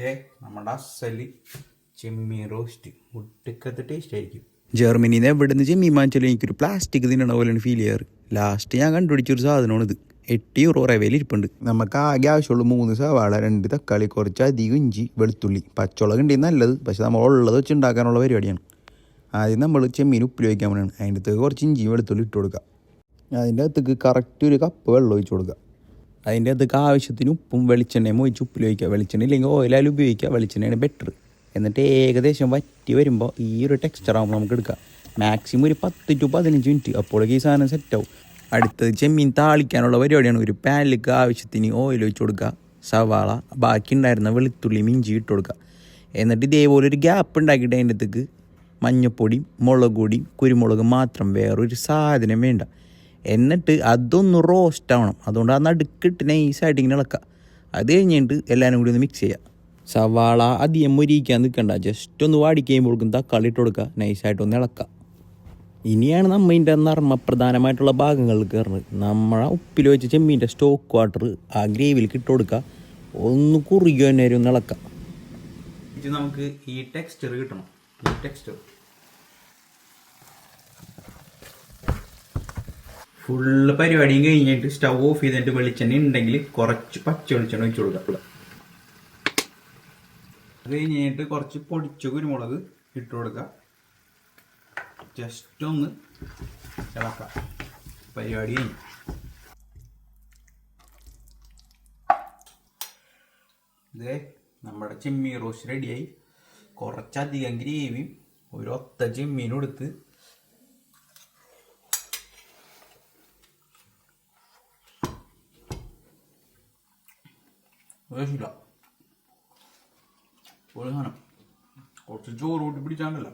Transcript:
ഇതേ നമ്മുടെ അസലി ചെമ്മീൻ roast. ഒട്ടുക്കത്തെ taste ആയിരിക്കും. ജർമ്മനിയിൽ നിന്ന് എവിടെ നിന്ന് ചെമ്മീൻ വാങ്ങിച്ചാലും എനിക്കൊരു പ്ലാസ്റ്റിക് തിന്നണ പോലെയാണ് ഫീൽ ചെയ്യാറ്. ലാസ്റ്റ് ഞാൻ കണ്ടുപിടിച്ചൊരു സാധനമാണ് ഇത് എട്ട് യൂറോ റവയിൽ ഇരിപ്പുണ്ട്. നമുക്ക് ആകെ ആവശ്യമുള്ള മൂന്ന് സവാള രണ്ട് തക്കാളി കുറച്ച് അധികം ഇഞ്ചി വെളുത്തുള്ളി. പച്ചമുളക് ഉണ്ടെങ്കിൽ നല്ലത്. പക്ഷെ നമ്മൾ ഉള്ളത് വെച്ച് ഉണ്ടാക്കാനുള്ള പരിപാടിയാണ്. ആദ്യം നമ്മൾ ചെമ്മീൻ ഉപ്പിൽ വയ്ക്കാൻ വേണ്ടിയാണ് അതിന്റെ അകത്ത് കുറച്ച് ഇഞ്ചി വെളുത്തുള്ളി ഇട്ട് കൊടുക്കുക. അതിന്റെ അകത്തേക്ക് കറക്റ്റ് ഒരു കപ്പ് വെള്ളം ഒഴിച്ച് കൊടുക്കുക. അതിന്റെ അതൊക്കെ ആവശ്യത്തിന് ഉപ്പും വെളിച്ചെണ്ണയും ഒഴിച്ച് ഉപ്പിൽ വയ്ക്കുക വെളിച്ചെണ്ണ ഇല്ലെങ്കിൽ ഓയിലായാലും ഉപയോഗിക്കുക. വെളിച്ചെണ്ണയാണ് ബെറ്റർ എന്നിട്ട് ഏകദേശം വറ്റി വരുമ്പോൾ ഈ ഒരു ടെക്സ്ചർ ആകുമ്പോൾ നമുക്ക് എടുക്കാം. മാക്സിമം ഒരു പത്ത് ടു പതിനഞ്ച് മിനിറ്റ് അപ്പോഴേക്ക് ഈ സാധനം സെറ്റാവും അടുത്തത് ചെമ്മീൻ താളിക്കാനുള്ള പരിപാടിയാണ്. ഒരു പാനിലേക്ക് ആവശ്യത്തിന് ഓയിൽ ഒഴിച്ച് കൊടുക്കുക. സവാള ബാക്കി ഉണ്ടായിരുന്ന വെളുത്തുള്ളി മിഞ്ചി ഇട്ട് കൊടുക്കുക. എന്നിട്ട് ഇതേപോലെ ഒരു ഗ്യാപ്പ് ഉണ്ടാക്കിയിട്ട് അതിന്റെ അടുത്തേക്ക് മഞ്ഞപ്പൊടിയും മുളക് പൊടിയും കുരുമുളക് മാത്രം വേറൊരു സാധനം വേണ്ട. എന്നിട്ട് അതൊന്ന് റോസ്റ്റ് ആവണം. അതുകൊണ്ട് ആ നടുക്കിട്ട് നൈസായിട്ട് ഇങ്ങനെ ഇളക്കുക. അത് കഴിഞ്ഞിട്ട് എല്ലാവരും കൂടി ഒന്ന് മിക്സ് ചെയ്യുക. സവാള അധികം മൊരിയിക്കാൻ നിൽക്കണ്ട. ജസ്റ്റ് ഒന്ന് വാടി കഴിയുമ്പോഴേക്കും തക്കാളി ഇട്ട് കൊടുക്കുക. നൈസായിട്ട് ഒന്ന് ഇളക്കുക. ഇനിയാണ് നമ്മൾ ഇതിന്റെ നർമ്മപ്രധാനമായിട്ടുള്ള ഭാഗങ്ങളിൽ കയറുന്നത്. നമ്മളെ ഉപ്പിൽ വെച്ച് ചെമ്മീന്റെ സ്റ്റോക്ക് വാട്ടർ ആ ഗ്രേവിയിലേക്ക് ഇട്ട് കൊടുക്കുക. ഒന്ന് കുറുകിയോ നേരം ഒന്ന് ഇളക്കുക. ഇത് നമുക്ക് ഈ ടെക്സ്ചർ കിട്ടണം. ഈ ടെക്സ്ചർ ഫുള്ള് പരിപാടിയും കഴിഞ്ഞിട്ട് സ്റ്റൗ ഓഫ് ചെയ്തിട്ട് വെളിച്ചെണ്ണ ഉണ്ടെങ്കിൽ കുറച്ച് പച്ച വെളിച്ചെണ്ണ ഒഴിച്ചു കൊടുക്കുക അത് കഴിഞ്ഞിട്ട് കുറച്ച് പൊടിച്ച കുരുമുളക് ഇട്ട് കൊടുക്കുക ജസ്റ്റ് ഒന്ന് ഇളക്കാം. പരിപാടി കഴിഞ്ഞു. ഇതേ നമ്മുടെ ചെമ്മീൻ റോസ്റ്റ് റെഡിയായി കുറച്ചധികം ഗ്രേവിയും ഒരു ഒത്ത ചെമ്മീനും എടുത്ത് ഒരു സാധനം. കുറച്ച് ചോറ് കൂട്ടി പിടിച്ചാണ്ടല്ലോ.